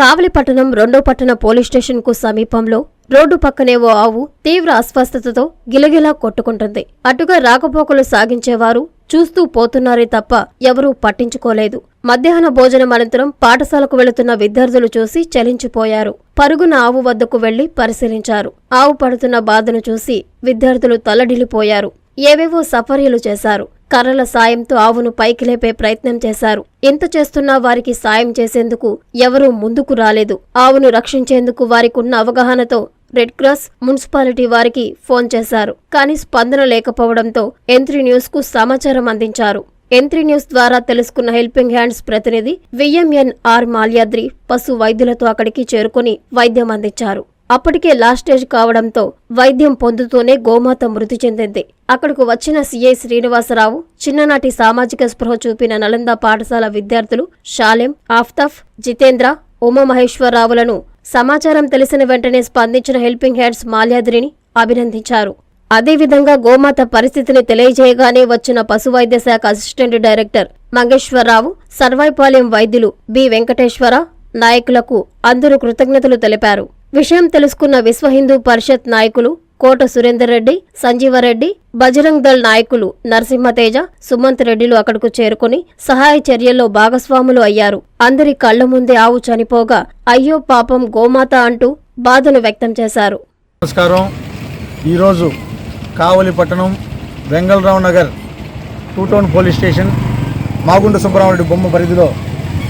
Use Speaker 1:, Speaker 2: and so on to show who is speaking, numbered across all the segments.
Speaker 1: కావలిపట్టణం రెండో పట్టణ పోలీస్ స్టేషన్కు సమీపంలో రోడ్డు పక్కనే ఓ ఆవు తీవ్ర అస్వస్థతతో గిలగిలా కొట్టుకుంటుంది. అటుగా రాకపోకలు సాగించేవారు చూస్తూ పోతున్నారే తప్ప ఎవరూ పట్టించుకోలేదు. మధ్యాహ్న భోజనం అనంతరం పాఠశాలకు వెళుతున్న విద్యార్థులు చూసి చలించిపోయారు. పరుగున ఆవు వద్దకు వెళ్ళి పరిశీలించారు. ఆవు పడుతున్న బాధను చూసి విద్యార్థులు తల్లడిల్లిపోయారు ఏవేవో సఫర్యలు చేశారు. కర్రల సాయంతో ఆవును పైకి లేపే ప్రయత్నం చేశారు. ఎంత చేస్తున్నా వారికి సాయం చేసేందుకు ఎవరూ ముందుకు రాలేదు. ఆవును రక్షించేందుకు వారికున్న అవగాహనతో రెడ్ క్రాస్ మున్సిపాలిటీ వారికి ఫోన్ చేశారు. కానీ స్పందన లేకపోవడంతో ఎంత్రీ న్యూస్కు సమాచారం అందించారు. ఎంత్రీ న్యూస్ ద్వారా తెలుసుకున్న హెల్పింగ్ హ్యాండ్స్ ప్రతినిధి విఎంఎన్ ఆర్ మాల్యాద్రి పశు వైద్యులతో అక్కడికి చేరుకుని వైద్యం అందించారు. అప్పటికే లాస్ట్ స్టేజ్ కావడంతో వైద్యం పొందుతూనే గోమాత మృతి చెందింది. అక్కడకు వచ్చిన సీఐ శ్రీనివాసరావు చిన్ననాటి సామాజిక స్పృహ చూపిన నలంద పాఠశాల విద్యార్థులు షాలెం ఆఫ్తాఫ్ జితేంద్ర ఉమామహేశ్వరరావులను సమాచారం తెలిసిన వెంటనే స్పందించిన హెల్పింగ్ హ్యాండ్స్ మాల్యాద్రిని అభినందించారు. అదేవిధంగా గోమాత పరిస్థితిని తెలియజేయగానే వచ్చిన పశువైద్య శాఖ అసిస్టెంట్ డైరెక్టర్ మంగేశ్వరరావు సర్వాయిపాలెం వైద్యులు బి వెంకటేశ్వర నాయకులకు అందరూ కృతజ్ఞతలు తెలిపారు. విషయం తెలుసుకున్న విశ్వ హిందూ పరిషత్ నాయకులు కోట సురేందర్ రెడ్డి సంజీవరెడ్డి బజరంగ్ దళ్ నాయకులు నరసింహతేజ సుమంత్ రెడ్డిలు అక్కడకు చేరుకుని సహాయ చర్యల్లో భాగస్వాములు అయ్యారు. అందరి కళ్ళ ముందే ఆవు చనిపోగా అయ్యో పాపం గోమాత అంటూ బాధను వ్యక్తం చేశారు.
Speaker 2: నమస్కారం. ఈరోజు కావలి పట్టణం Vengalarao Nagar two town police station Magunta Subbaramareddy బొమ్మ పరిధిలో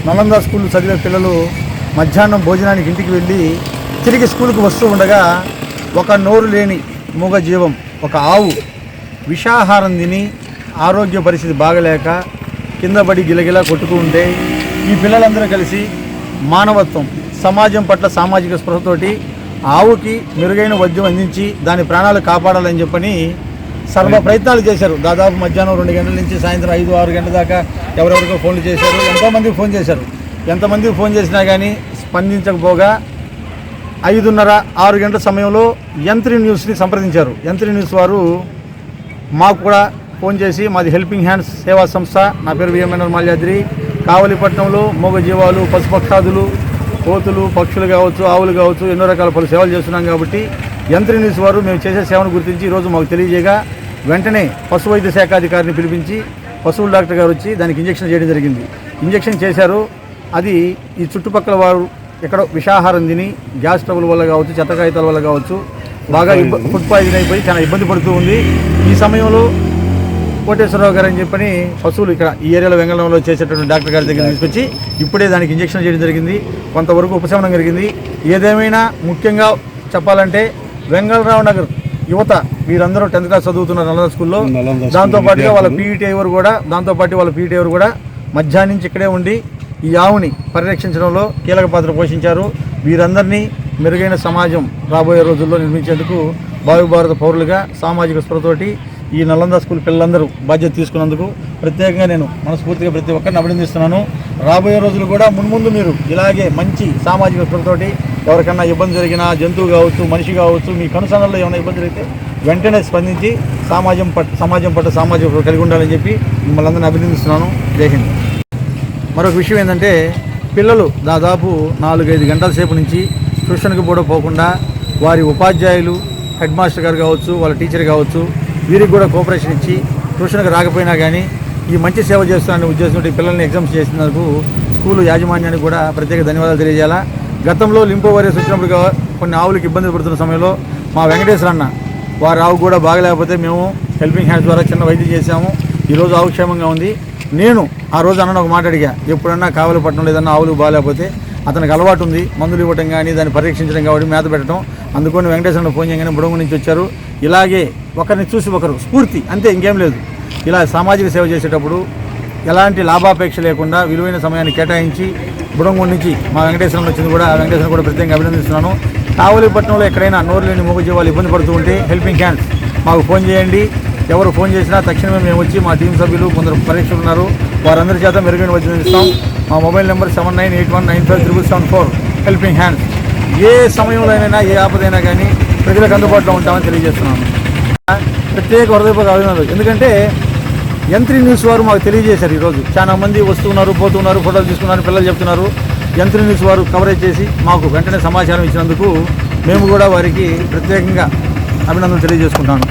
Speaker 2: నలంద స్కూల్ చదివే పిల్లలు మధ్యాహ్నం భోజనానికి ఇంటికి వెళ్ళి తిరిగి స్కూల్కి వస్తూ ఉండగా ఒక నోరు లేని మూగ జీవం ఒక ఆవు విషాహారం తిని ఆరోగ్య పరిస్థితి బాగలేక కింద పడి గిలగిలా కొట్టుకుంటే ఈ పిల్లలందరూ కలిసి మానవత్వం సమాజం పట్ల సామాజిక స్పృహతోటి ఆవుకి మెరుగైన వైద్యం అందించి దాని ప్రాణాలు కాపాడాలని చెప్పని సర్వ ప్రయత్నాలు చేశారు. దాదాపు మధ్యాహ్నం రెండు గంటల నుంచి సాయంత్రం ఐదు ఆరు గంటల దాకా ఎవరెవరికో ఫోన్లు చేశారు. ఎంతోమందికి ఫోన్ చేశారు. ఎంతమందికి ఫోన్ చేసినా కానీ స్పందించకపోగా ఐదున్నర ఆరు గంటల సమయంలో యంత్రి న్యూస్ని సంప్రదించారు. యంత్రి న్యూస్ వారు మాకు కూడా ఫోన్ చేసి మాది హెల్పింగ్ హ్యాండ్స్ సేవా సంస్థ నా పేరు విఎంఎన్ఆర్ మాల్యాద్రి. కావలిపట్నంలో మూగ జీవాలు పశుపక్షాదులు కోతులు పక్షులు కావచ్చు ఆవులు కావచ్చు ఎన్నో రకాల పలు సేవలు చేస్తున్నాం కాబట్టి యంత్రి న్యూస్ వారు మేము చేసే సేవను గుర్తించి ఈరోజు మాకు తెలియజేయగా వెంటనే పశు వైద్య శాఖ అధికారిని పిలిపించి పశువుల డాక్టర్ గారు వచ్చి దానికి ఇంజక్షన్ చేయడం జరిగింది. ఇంజెక్షన్ చేశారు. అది ఈ చుట్టుపక్కల వారు ఎక్కడో విషాహారం తిని గ్యాస్ ట్రబుల్ వల్ల కావచ్చు చెత్త కాగితాల వల్ల కావచ్చు బాగా ఫుడ్ పాయిజన్ అయిపోయి చాలా ఇబ్బంది పడుతూ ఉంది. ఈ సమయంలో కోటేశ్వరరావు గారు అని చెప్పని పశువులు ఇక్కడ ఈ ఏరియాలో వెంగళంలో చేసేటువంటి డాక్టర్ గారి దగ్గర తీసుకొచ్చి ఇప్పుడే దానికి ఇంజెక్షన్ చేయడం జరిగింది. కొంతవరకు ఉపశమనం జరిగింది. ఏదేమైనా ముఖ్యంగా చెప్పాలంటే వెంగళరావు నగర్ యువత వీరందరూ టెన్త్ క్లాస్ చదువుతున్నారు నల్లద స్కూల్లో. దాంతో పాటుగా వాళ్ళ పీఈటీ ఎవరు కూడా దాంతో పాటు వాళ్ళ పీఈటీ ఎవరు కూడా మధ్యాహ్నం నుంచి ఇక్కడే ఉండి ఈ ఆవుని పరిరక్షించడంలో కీలక పాత్ర పోషించారు. వీరందరినీ మెరుగైన సమాజం రాబోయే రోజుల్లో నిర్మించేందుకు భావి భారత పౌరులుగా సామాజిక స్పృహతోటి ఈ నలంద స్కూల్ పిల్లలందరూ బాధ్యత తీసుకున్నందుకు ప్రత్యేకంగా నేను మనస్ఫూర్తిగా ప్రతి ఒక్కరిని అభినందిస్తున్నాను. రాబోయే రోజులు కూడా మున్ముందు మీరు ఇలాగే మంచి సామాజిక స్పృహతోటి ఎవరికన్నా ఇబ్బంది జరిగినా జంతువు కావచ్చు మనిషి కావచ్చు మీ కనుసనల్లో ఏమైనా ఇబ్బంది జరిగితే వెంటనే స్పందించి సమాజం పట్ల సమాజం పట్ల సామాజిక కలిగి ఉండాలని చెప్పి మిమ్మల్ని అందరినీ అభినందిస్తున్నాను. జై హింద్. మరొక విషయం ఏంటంటే పిల్లలు దాదాపు నాలుగైదు గంటల సేపు నుంచి ట్యూషన్కి కూడా పోకుండా వారి ఉపాధ్యాయులు హెడ్ మాస్టర్ గారు కావచ్చు వాళ్ళ టీచర్ కావచ్చు వీరికి కూడా కోఆపరేషన్ ఇచ్చి ట్యూషన్కి రాకపోయినా కానీ ఈ మంచి సేవ చేస్తున్నారనే ఉద్దేశంతో పిల్లల్ని ఎగ్జామ్స్ చేసినందుకు స్కూలు యాజమాన్యానికి కూడా ప్రత్యేక ధన్యవాదాలు తెలియజేయాలా. గతంలో లింపో వైరస్ వచ్చినప్పుడు కొన్ని ఆవులకు ఇబ్బంది పడుతున్న సమయంలో మా వెంకటేశ్వర అన్న వారి ఆవు కూడా బాగలేకపోతే మేము హెల్పింగ్ హ్యాండ్స్ ద్వారా చిన్న వైద్యం చేశాము. ఈరోజు ఆవు క్షేమంగా ఉంది. నేను ఆ రోజు అన్న ఒక మాట అడిగా ఎప్పుడన్నా కావలి ఏదన్నా ఆవులు బాగాలేకపోతే అతనికి అలవాటు ఉంది మందులు ఇవ్వటం కానీ దాన్ని పరీక్షించడం కాబట్టి మేత పెట్టడం అందుకని వెంకటేశ్వర ఫోన్ చేయగానే బుడంగు నుంచి వచ్చారు. ఇలాగే ఒకరిని చూసి ఒకరు స్ఫూర్తి అంతే ఇంకేం లేదు. ఇలా సామాజిక సేవ చేసేటప్పుడు ఎలాంటి లాభాపేక్ష లేకుండా విలువైన సమయాన్ని కేటాయించి బుడంగూరు నుంచి మా వెంకటేశ్వరం వచ్చింది కూడా వెంకటేశ్వరం కూడా ప్రత్యేకంగా అభినందిస్తున్నాను. కావలిపట్నంలో ఎక్కడైనా నోరు లేని మూగజీవాలు ఇబ్బంది పడుతూ ఉంటే హెల్పింగ్ హ్యాండ్స్ మాకు ఫోన్ చేయండి. ఎవరు ఫోన్ చేసినా తక్షణమే మేము వచ్చి మా టీం సభ్యులు కొందరు పరీక్షలు ఉన్నారు. వారందరి చేత మెరుగైన వైద్యం ఇస్తాం. మా mobile number seven nine eight one nine five triple seven four. Helping hands. ఏ సమయంలోనైనా ఏ ఆపదైనా కానీ ప్రజలకు అందుబాటులో ఉంటామని తెలియజేస్తున్నాను. ప్రత్యేక హృదయపూర్వక అభినందనలు. ఎందుకంటే యంత్రి న్యూస్ వారు మాకు తెలియజేశారు ఈరోజు. చాలా మంది వస్తున్నారు పోతున్నారు ఫోటోలు తీసుకున్నారు పిల్లలు చెప్తున్నారు. యంత్రి న్యూస్ వారు కవరేజ్ చేసి మాకు వెంటనే సమాచారం ఇచ్చినందుకు మేము కూడా వారికి ప్రత్యేకంగా అభినందనలు తెలియజేసుకుంటాను.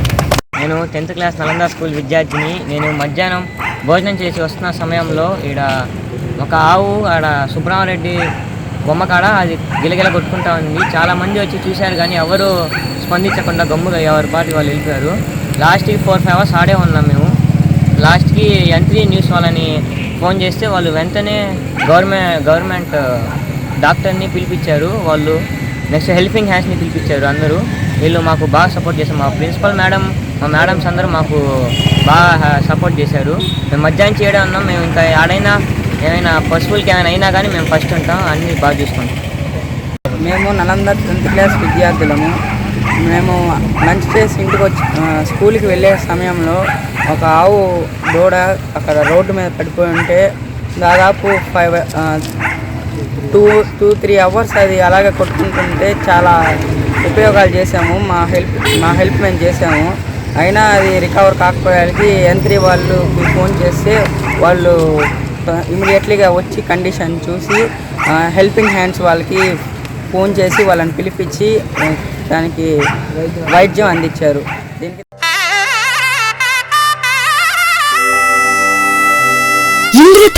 Speaker 3: నేను టెన్త్ క్లాస్ నలంద స్కూల్ విద్యార్థిని. నేను మధ్యాహ్నం భోజనం చేసి వస్తున్న సమయంలో ఈడ ఒక ఆవు ఆడ సుబ్రహ్మరెడ్డి బొమ్మ కాడ అది గిలగిల కొట్టుకుంటా ఉంది. చాలామంది వచ్చి చూశారు కానీ ఎవరు స్పందించకుండా గమ్ముగా ఎవరి పాటి వాళ్ళు వెళ్ళిపోయారు. లాస్ట్కి ఫోర్ ఫైవ్ అవర్స్ ఆడే ఉన్నాం మేము. లాస్ట్కి ఎంత్రీ న్యూస్ వాళ్ళని ఫోన్ చేస్తే వాళ్ళు వెంటనే గవర్నమెంట్ గవర్నమెంట్ డాక్టర్ని పిలిపించారు. వాళ్ళు నెక్స్ట్ హెల్పింగ్ హ్యాండ్స్ని పిలిపించారు అందరూ. వీళ్ళు మాకు బాగా సపోర్ట్ చేశారు. మా ప్రిన్సిపల్ మేడం మా మేడమ్స్ అందరూ మాకు బాగా సపోర్ట్ చేశారు. మేము మధ్యాహ్నం చేయడం అన్నాం మేము ఇంకా ఆడైనా ఏమైనా పశువులకి ఏమైనా అయినా కానీ మేము ఫస్ట్ ఉంటాం అన్నీ బాగా చూసుకుంటాం.
Speaker 4: మేము నలంద టెన్త్ క్లాస్ విద్యార్థులము. మేము లంచ్ చేసి ఇంటికి వచ్చి స్కూల్కి వెళ్ళే సమయంలో ఒక ఆవు దూడ అక్కడ రోడ్డు మీద పడిపోయి ఉంటే దాదాపు five two two three hours అది అలాగే కొట్టుకుంటుంటే చాలా ఉపయోగాలు చేసాము మా హెల్ప్ మా హెల్ప్ మేము చేసాము అయినా అది రికవర్ కాకపోయేసరికి యంత్రి వాళ్ళు ఫోన్ చేస్తే వాళ్ళు ఇమీడియట్లీగా వచ్చి కండిషన్ చూసి హెల్పింగ్ హ్యాండ్స్ వాళ్ళకి ఫోన్ చేసి వాళ్ళని పిలిపించి దానికి వైద్యం అందించారు.